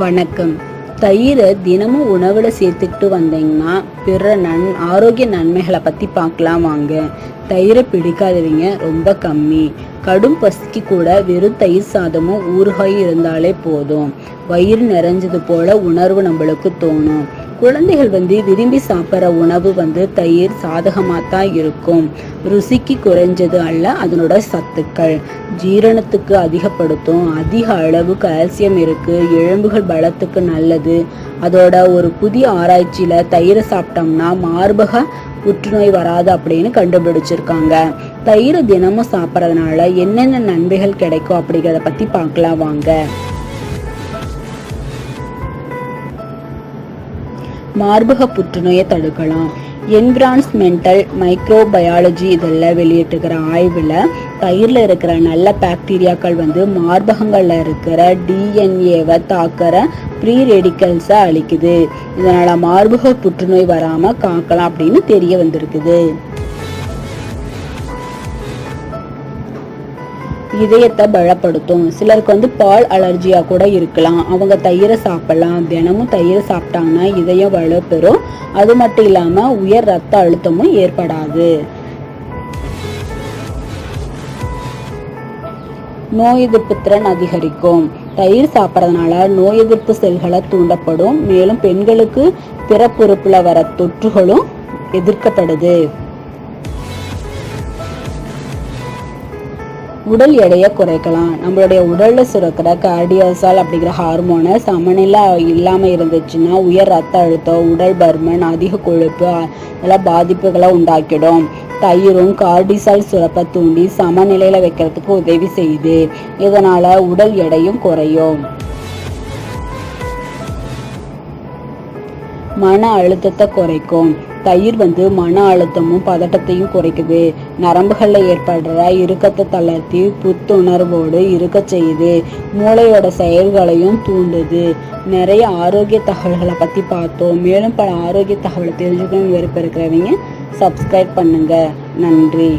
வணக்கம். தயிரை தினமும் உணவில் சேர்த்துக்கிட்டு வந்தீங்கன்னா பிற நன் ஆரோக்கிய நன்மைகளை பற்றி பார்க்கலாம் வாங்க. தயிரை பிடிக்காதவங்க ரொம்ப கம்மி. கடும் பசிக்கு கூட வெறும் தயிர் சாதமும் ஊறுகாய் இருந்தாலே போதும். வயிறு நிறைஞ்சது போல உணர்வு நம்மளுக்கு தோணும். குழந்தைகள் வந்து விரும்பி சாப்பிட்ற உணவு வந்து தயிர் சாதகமாக தான் இருக்கும். ருசிக்கு குறைஞ்சது அல்ல அதனோட சத்துக்கள். ஜீரணத்துக்கு அதிகப்படுத்தும். அதிக அளவு கால்சியம் இருக்கு. எலும்புகள் பலத்துக்கு நல்லது. அதோட ஒரு புதிய ஆராய்ச்சியில தயிரை சாப்பிட்டோம்னா மார்பக புற்றுநோய் வராது அப்படின்னு கண்டுபிடிச்சிருக்காங்க. தயிரை தினமும் சாப்பிட்றதுனால என்னென்ன நன்மைகள் கிடைக்கும் அப்படிங்கிறத பத்தி பார்க்கலாம் வாங்க. மார்பக புற்றுநோயை தடுக்கலாம் என்விரான்ஸ்மெண்டல் மைக்ரோபயாலஜி இதெல்லாம் வெளியிட்டுக்கிற ஆய்வில் தயிரில் இருக்கிற நல்ல பாக்டீரியாக்கள் வந்து மார்பகங்களில் இருக்கிற டிஎன்ஏவை தாக்கிற ப்ரீ ரெடிக்கல்ஸை அழிக்குது. இதனால் மார்பக புற்றுநோய் வராமல் காக்கலாம் அப்படின்னு தெரிய வந்திருக்குது. இதயத்தை பலப்படுத்தும். சிலருக்கு வந்து பால் அலர்ஜியா கூட இருக்கலாம். அவங்க தயிரை சாப்பிடலாம். தினமும் தயிரை சாப்பிட்டாங்கன்னா இதயம் வலுப்பெறும் அது மட்டும் இல்லாம உயர் ரத்த அழுத்தமும் ஏற்படாது. நோய் எதிர்ப்பு திறன் அதிகரிக்கும். தயிர் சாப்பிட்றதுனால நோய் எதிர்ப்பு செல்களை தூண்டப்படும். மேலும் பெண்களுக்கு பிறப்புறுப்புல வர தொற்றுகளும் எதிர்க்கப்படுது. உடல் எடையை குறைக்கலாம். நம்மளுடைய உடலில் சுரக்கிற கார்டியோசால் அப்படிங்கிற ஹார்மோனை சமநிலை இல்லாமல் இருந்துச்சுன்னா உயர் ரத்த அழுத்தம் உடல் பருமன் அதிக கொழுப்பு எல்லாம் பாதிப்புகளை உண்டாக்கிடும். தயிரும் கார்டிசால் சுரப்பை தூண்டி சமநிலையில் வைக்கிறதுக்கு உதவி செய்யுது. இதனால் உடல் எடையும் குறையும். மன அழுத்தத்தை குறைக்கும். தயிர் வந்து மன அழுத்தமும் பதட்டத்தையும் குறைக்குது. நரம்புகளில் ஏற்படுற இறுக்கத்தை தளர்த்தி புத்துணர்வோடு இருக்க செய்யுது. மூளையோட செயல்களையும் தூண்டுது. நிறைய ஆரோக்கிய தகவல்களை பற்றி பார்த்தோம். மேலும் பல ஆரோக்கிய தகவலை தெரிஞ்சுக்கணும் விருப்பம் இருக்கிறவங்க சப்ஸ்கிரைப் பண்ணுங்க. நன்றி.